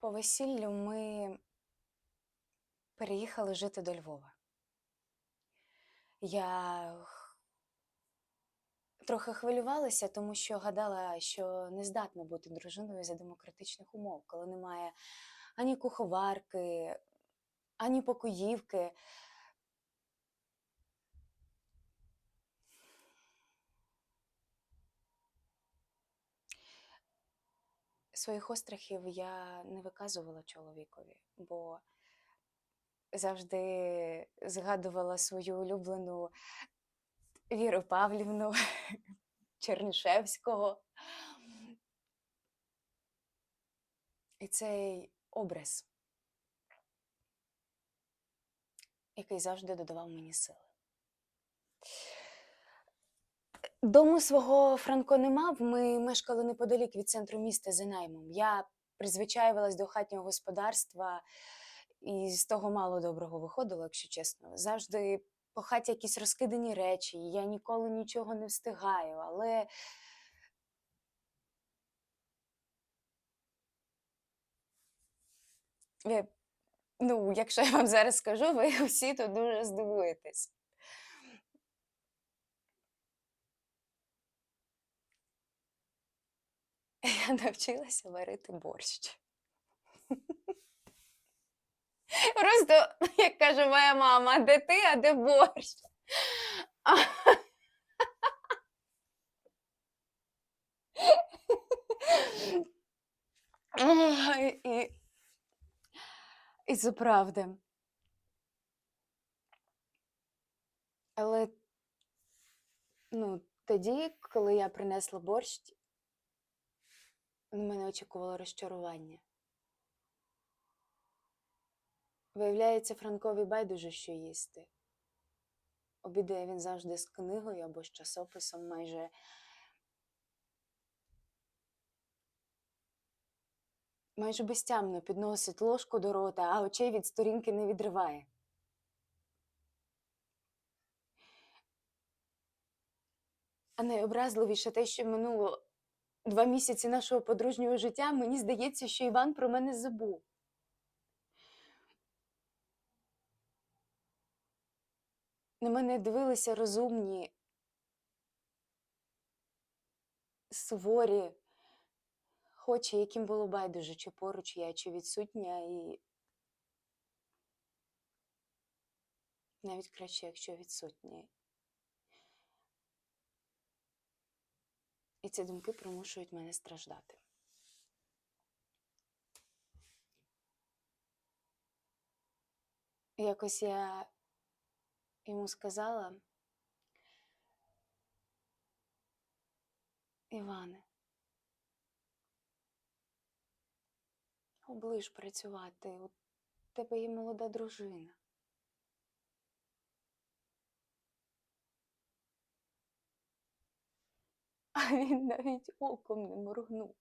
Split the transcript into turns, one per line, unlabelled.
По весіллю ми переїхали жити до Львова. Я трохи хвилювалася, тому що гадала, що не здатна бути дружиною за демократичних умов, коли немає ані куховарки, ані покоївки. Своїх острахів я не виказувала чоловікові, бо завжди згадувала свою улюблену Віру Павлівну Чернишевського. І цей образ, який завжди додавав мені сили. Дому свого Франко не мав. Ми мешкали неподалік від центру міста за наймом. Я призвичаювалась до хатнього господарства, і з того мало доброго виходило, якщо чесно. Завжди по хаті якісь розкидані речі, я ніколи нічого не встигаю, але. Ну, якщо я вам зараз скажу, ви усі тут дуже здивуєтесь. Я навчилася варити борщ. Просто, як каже моя мама, де ти, а де борщ? І, і це правда. Але ну, тоді, коли я принесла борщ, на мене очікувало розчарування. Виявляється, Франкові байдуже, що їсти. Обідає він завжди з книгою або з часописом майже. Майже безтямно підносить ложку до рота, а очей від сторінки не відриває. А найобразливіше те, що минуло два місяці нашого подружнього життя, мені здається, що Іван про мене забув. На мене дивилися розумні, суворі, очі, яким було байдуже, чи поруч я, чи відсутня, і навіть краще, якщо відсутня. І ці думки примушують мене страждати. Якось я йому сказала, Іване, оближ працювати, у тебе є молода дружина. а він навіть оком не моргнув.